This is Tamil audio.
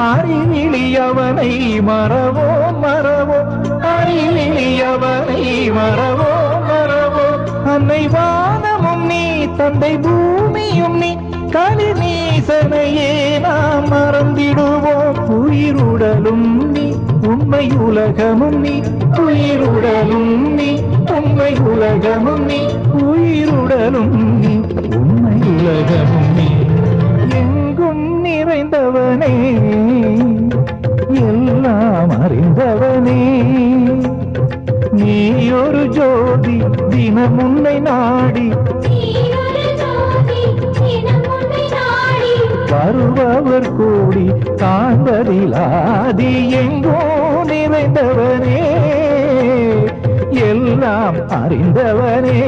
அறிவிலியவனை மறவோ மறவோ. அறிவிலியவனை மறவோ மறவோ. அன்னை வானமும் நீ தந்தை பூமியும் நீ கலிநீசனையே நாம் மறந்திடுவோம். உயிருடலும் நீ உண்மை உலகமும் நீ உயிருடலும் நீ உண்மை உலகமும் நீ உயிருடலும் நீ. நிறைந்தவனே எல்லாம் அறிந்தவனே. நீ ஒரு ஜோதி தினம் உன்னை நாடி. நீயொரு ஜோதி தினம் உன்னை நாடி. வருபவர் கூடி காண்பதிலாதி எங்கோ நிறைந்தவனே. எல்லாம் அறிந்தவனே.